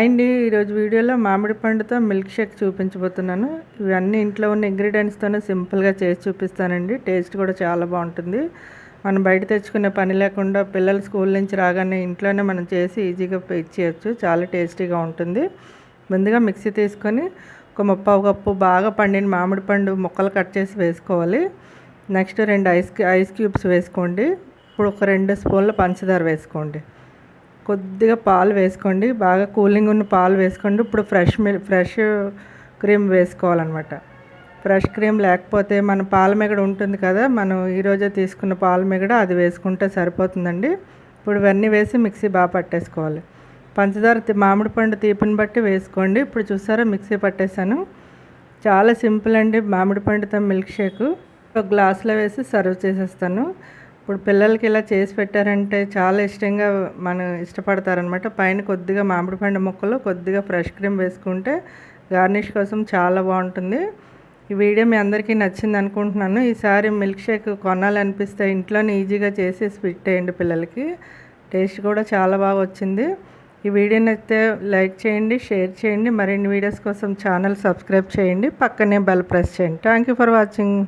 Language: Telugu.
అండ్ ఈరోజు వీడియోలో మామిడి పండుతో మిల్క్ షేక్ చూపించబోతున్నాను. ఇవన్నీ ఇంట్లో ఉన్న ఇంగ్రీడియంట్స్తోనే సింపుల్గా చేసి చూపిస్తానండి. టేస్ట్ కూడా చాలా బాగుంటుంది. మనం బయట తెచ్చుకునే పని లేకుండా పిల్లలు స్కూల్ నుంచి రాగానే ఇంట్లోనే మనం చేసి ఈజీగా ఇచ్చేయచ్చు చాలా టేస్టీగా ఉంటుంది. ముందుగా మిక్సీ తీసుకొని ఒక ముప్పావు కప్పు బాగా పండిన మామిడి పండు ముక్కలు కట్ చేసి వేసుకోవాలి. నెక్స్ట్ రెండు ఐస్ ఐస్ క్యూబ్స్ వేసుకోండి. ఇప్పుడు ఒక రెండు స్పూన్ల పంచదార వేసుకోండి. కొద్దిగా పాలు వేసుకోండి. బాగా కూలింగ్ ఉన్న పాలు వేసుకోండి. ఇప్పుడు ఫ్రెష్ మిల్క్ ఫ్రెష్ క్రీమ్ వేసుకోవాలన్నమాట. ఫ్రెష్ క్రీమ్ లేకపోతే మన పాల మిగడ ఉంటుంది కదా మనం ఈరోజే తీసుకున్న పాల మిగడ అది వేసుకుంటే సరిపోతుందండి. ఇప్పుడు ఇవన్నీ వేసి మిక్సీ బాగా పట్టేసుకోవాలి. పంచదార మామిడి పండు తీపిని బట్టి వేసుకోండి. ఇప్పుడు చూసారా మిక్సీ పట్టేశాను. చాలా సింపుల్ అండి మామిడి పండుతో మిల్క్ షేక్. ఒక గ్లాస్లో వేసి సర్వ్ చేసేస్తాను. ఇప్పుడు పిల్లలకి ఇలా చేసి పెట్టారంటే చాలా ఇష్టంగా మనం ఇష్టపడతారనమాట పైన కొద్దిగా మామిడి పండు ముక్కలు కొద్దిగా ఫ్రెష్ క్రీమ్ వేసుకుంటే గార్నిష్ కోసం చాలా బాగుంటుంది. ఈ వీడియో మీ అందరికీ నచ్చింది అనుకుంటున్నాను. ఈసారి మిల్క్ షేక్ కొనాలనిపిస్తే ఇంట్లోనే ఈజీగా చేసి పెట్టేయండి పిల్లలకి. టేస్ట్ కూడా చాలా బాగా వచ్చింది. ఈ వీడియోని అయితే లైక్ చేయండి షేర్ చేయండి. మరిన్ని వీడియోస్ కోసం ఛానల్ సబ్స్క్రైబ్ చేయండి. పక్కనే బెల్ ప్రెస్ చేయండి. Thank you for watching.